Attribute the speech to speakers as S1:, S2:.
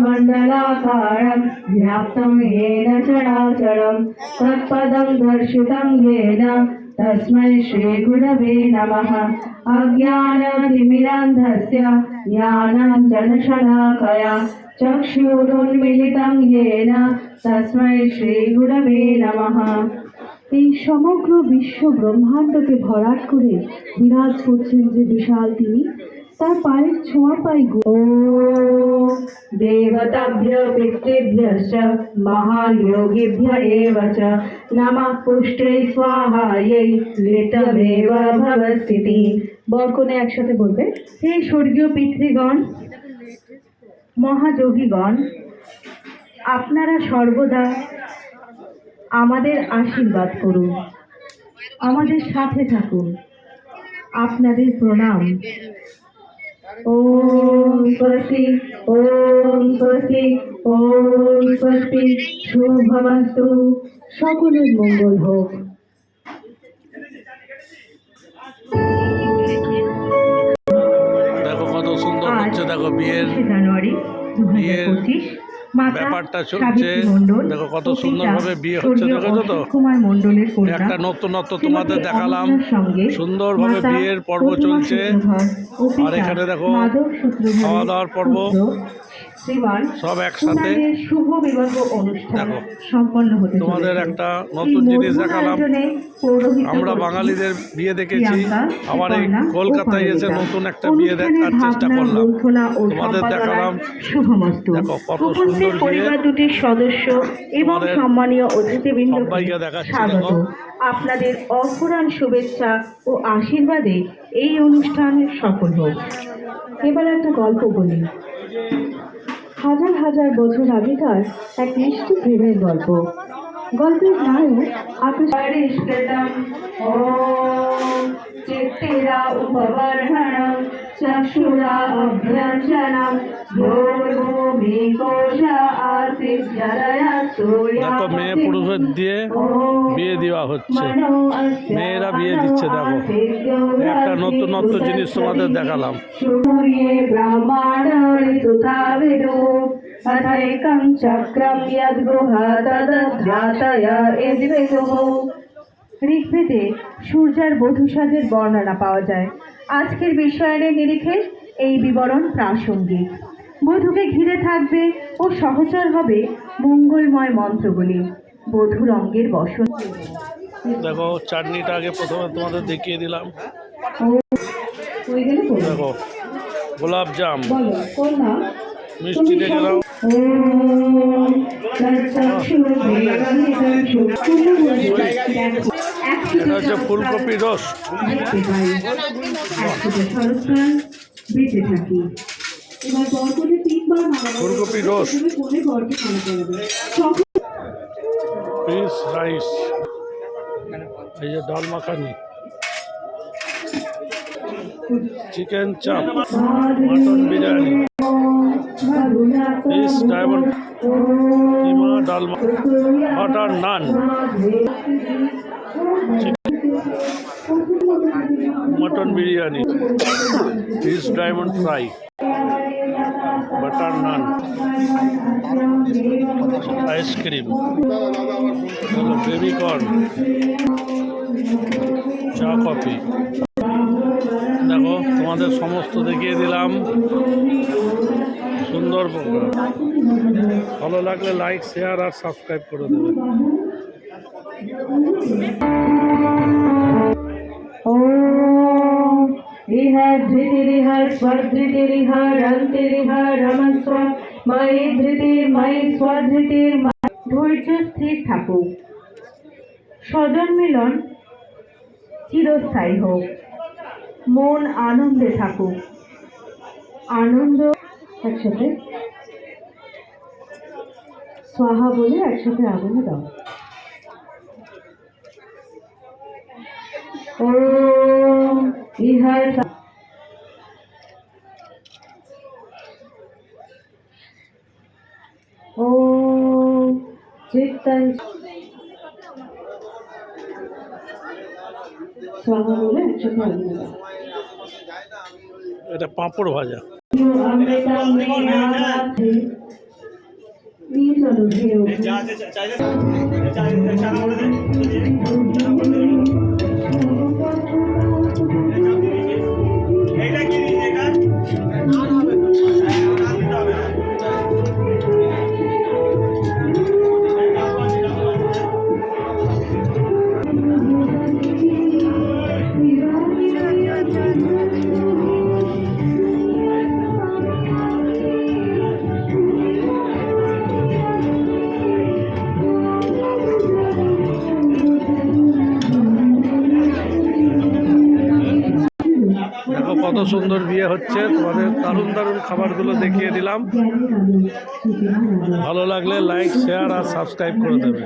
S1: मण्डलाकारं व्याप्तं येन चराचरं तत्पदं दर्शितं येन तस्मै श्रीगुरवे नमः अज्ञानतिमिरान्धस्य ज्ञानाञ्जनशलाकया चक्षुरुन्मिलितं येन तस्मै श्रीगुरवे नमः এই সমগ্র বিশ্ব ব্রহ্মাণ্ডকে ভরাট করে বিরাজ করছেন যে বিশাল তিনি তার পায়ের ছোঁয়া পাই গো দেবতাভ্য পিতৃভ্যশ্চ মহাযোগিভ্য এব চ, নমঃ পুষ্টে স্বাহাयै লিতমেব ভবস্থিতি। বরকনে একসাথে বলবে, হে স্বর্গীয় পিতৃগণ, মহাযোগীগণ, আপনারা সর্বদা আমাদের আশীর্বাদ করুন। আমাদের সাথে থাকুন। আপনাদের প্রণাম। ওম স্বস্তি ওম স্বস্তি ওম স্বস্তি শুভমস্তু সকলের মঙ্গল হোক।
S2: দেখো কত সুন্দর হচ্ছে দেখো বিয়ের
S1: জানুয়ারি দু
S2: বিয়ের ব্যাপারটা চলছে। দেখো কত
S1: সুন্দর ভাবে
S2: সুন্দরভাবে বিয়ে হচ্ছে, দেখেছ তো? একটা নতুনত্ব তোমাদের দেখালাম
S1: সুন্দর ভাবে
S2: সুন্দরভাবে বিয়ের পর্ব চলছে আর এখানে দেখো খাওয়া দাওয়ার পর্ব।
S1: পুত্র শ্রীমান
S2: সব একসাথে
S1: শুভ বিবাহ অনুষ্ঠান সম্পন্ন হতে
S2: তোমাদের একটা নতুন জিনিস দেখালাম। আমরা বাঙালিদের বিয়ে দেখেছি আবার এই কলকাতায় এসে নতুন একটা বিয়ে দেখার চেষ্টা করলাম। তোমাদের দেখালাম।
S1: শুভমস্তু।
S2: কত সুন্দর
S1: পরিবার দুটির সদস্য এবং সম্মানীয় অতিথিবৃন্দ স্বাগত। আপনাদের অফুরান শুভেচ্ছা ও আশীর্বাদে এই অনুষ্ঠান সফল হোক। এবার একটা গল্প বলি। হাজার হাজার বছর আগেকার এক মিষ্টি প্রেমের গল্প। গল্পের নায়ক আকাশ অভ্যঞ্জনম ভূমি কোশ আসিস জলয়া
S2: দেখো মেয়ে পুরুষের দিয়ে বিয়ে দেওয়া হচ্ছে মেয়েরা বিয়ে দিচ্ছে দেখো একটা নতুনত্ব জিনিস তোমাদের দেখালাম
S1: सूर्ये ब्रह्माण्डानि सुताविदो अथैकं चक्रं यद्गुह तदध्यातय यद्विदुः ঋগ্বেদে সূর্যার বধূ সাজের বর্ণনা পাওয়া যায় আজকের বিশ্বায়নের নিরিখে এই বিবরণ প্রাসঙ্গিক বধূকে ঘিরে থাকবে ও সহচর হবে মঙ্গলময় মন্ত্রগুলি। বধূর অঙ্গের বসন।
S2: দেখো চাটনিটা আগে প্রথমে তোমাদের দেখিয়ে দিলাম। দেখো গোলাপ জাম। মিষ্টি দেখে নাও। এটা হচ্ছে ফুলকপি রস।
S1: বেঁচে থাকি। এবার বরকনে তিনবার মারা
S2: ফুলকপি রস।
S1: ফোনে বরকে ফোন করবে
S2: পিস রাইস। এই যে dal makhani. Chicken chaap. Mutton biryani. Piece diamond. Keema dal butter naan. Mutton biryani. Piece diamond fry. Butter naan. Ice cream. Baby corn চা কফি। দেখো, তোমাদের সমস্ত দেখিয়ে দিলাম। সুন্দর প্রোগ্রাম। ভালো লাগলে লাইক, শেয়ার আর সাবস্ক্রাইব করে দেবে।
S1: इह धृतिरिह स्वधृतिरिह रन्तिरिह रमस्व मयि ধৃতির্ময়ি স্বধৃতির্ময়ি ধৈর্য স্থির থাকুক স্বজন মিলন চিরস্থায়ী হোক মন আনন্দে থাকুক আনন্দ একসাথে স্বাহা বলে একসাথে আগুনে দাও ॐ इह स- ॐ চিত্তং স্বাহা বলে একসাথে আগুন দাও
S2: এটা পাঁপড় ভাজা।
S1: চাই হে
S2: দেখো কত সুন্দর বিয়ে হচ্ছে তোমাদের দারুণ দারুণ খাবারগুলো দেখিয়ে দিলাম। ভালো লাগলে লাইক শেয়ার আর সাবস্ক্রাইব করে দেবে